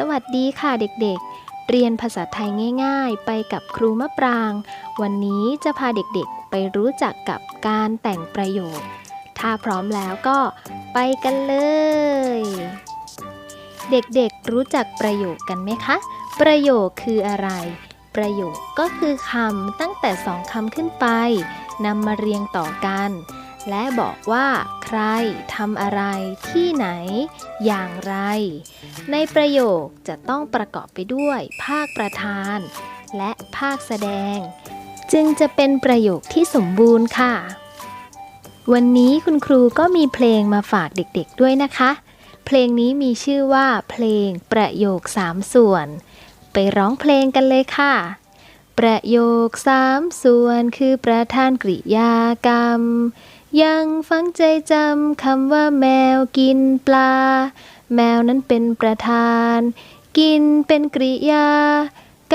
สวัสดีค่ะเด็กๆ เรียนภาษาไทยง่ายๆ ไปกับครูมะปราง วันนี้จะพาเด็กๆไปรู้จักกับการแต่งประโยค ถ้าพร้อมแล้วก็ไปกันเลย เด็กๆรู้จักประโยคกันไหมคะ ประโยคคืออะไร ประโยคก็คือคำตั้งแต่สองคำขึ้นไปนำมาเรียงต่อกัน และบอกว่าใครทำอะไรที่ไหน อย่างไร ในประโยคจะต้องประกอบไปด้วย ภาคประธาน และภาคแสดง จึงจะเป็นประโยคที่สมบูรณ์ค่ะ วันนี้คุณครูก็มีเพลงมาฝากเด็กๆด้วยนะคะ เพลงนี้มีชื่อว่าเพลงประโยคสามส่วน ไปร้องเพลงกันเลยค่ะ ประโยคสามส่วนคือประธานกริยากรรม ยังฟังใจจำคำว่าแมวกินปลา แมวนั้นเป็นประธาน กินเป็นกริยา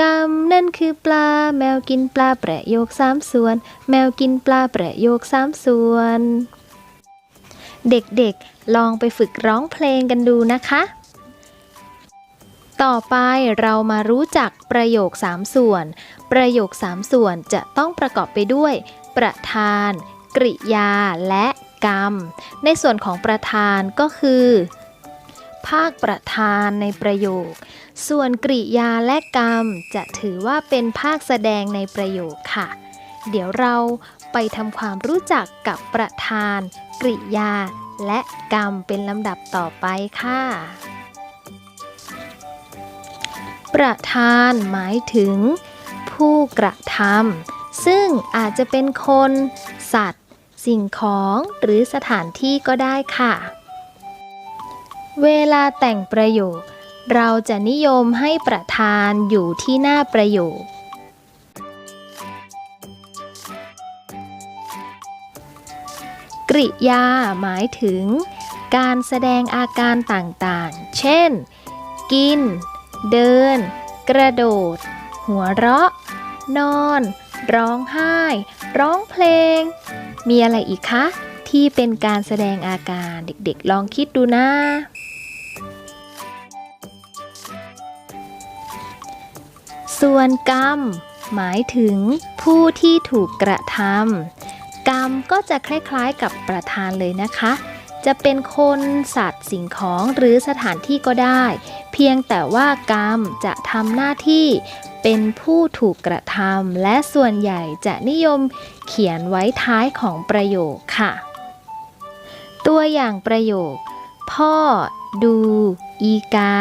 กรรมนั่นคือปลา แมวกินปลาประโยคสามส่วน แมวกินปลาประโยคสามส่วน เด็กๆ ลองไปฝึกร้องเพลงกันดูนะคะ ต่อไปเรามารู้จักประโยคสามส่วน ประโยคสามส่วนจะต้องประกอบไปด้วย ประธาน กริยา และกรรม ในส่วนของประธานก็คือ ภาคประธานในประโยค ส่วนกริยาและกรรม จะถือว่าเป็นภาคแสดงในประโยคค่ะ เดี๋ยวเราไปทำความรู้จักกับประธาน กริยา และกรรมเป็นลำดับต่อไปค่ะ ประธานหมายถึง ผู้กระทำซึ่งอาจจะเป็นคน สัตว์ สิ่งของหรือสถานที่ก็ได้ค่ะ เวลาแต่งประโยค เราจะนิยมให้ประธานอยู่ที่หน้าประโยค กริยาหมายถึงการแสดงอาการต่างๆ เช่น กิน เดิน กระโดด หัวเราะ นอน ร้องไห้ ร้องเพลง มีอะไรอีกคะ ที่เป็นการแสดงอาการเด็กๆ ลองคิดดูนะส่วนกรรม หมายถึงผู้ที่ถูกกระทำกรรมก็จะคล้ายๆกับประธานเลยนะคะ จะเป็นคนสัตว์สิ่งของหรือสถานที่ก็ได้ เพียงแต่ว่ากรรมจะทำหน้าที่เป็นผู้ถูกกระทำและส่วนใหญ่จะนิยมเขียนไว้ท้ายของประโยคค่ะ ตัวอย่างประโยค พ่อ ดู อีกา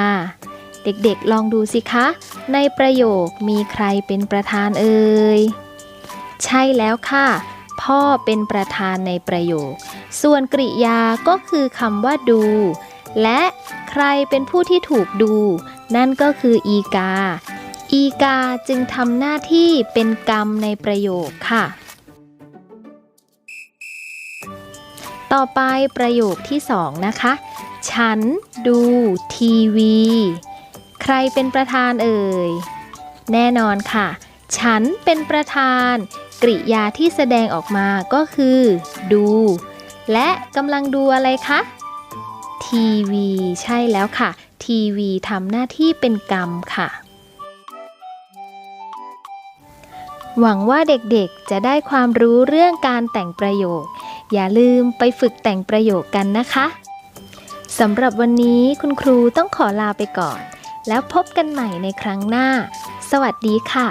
เด็กๆลองดูสิคะ ในประโยคมีใครเป็นประธานเอ่ย ใช่แล้วค่ะ พ่อเป็นประธานในประโยค ส่วนกริยาก็คือคำว่าดู และใครเป็นผู้ที่ถูกดู นั่นก็คืออีกา อีกาจึงทำหน้าที่เป็นกรรมในประโยคค่ะ ต่อไปประโยคที่สองนะคะ ฉันดูทีวี ใครเป็นประธานเอ่ย แน่นอนค่ะ ฉันเป็นประธาน กริยาที่แสดงออกมาก็คือ ดู และกำลังดูอะไรคะ ทีวี ใช่แล้วค่ะ ทีวีทำหน้าที่เป็นกรรมค่ะ หวังว่าเด็กๆจะได้ความรู้เรื่องการแต่งประโยค อย่าลืมไปฝึกแต่งประโยคกันนะคะสำหรับวันนี้คุณครูต้องขอลาไปก่อน แล้วพบกันใหม่ในครั้งหน้า สวัสดีค่ะ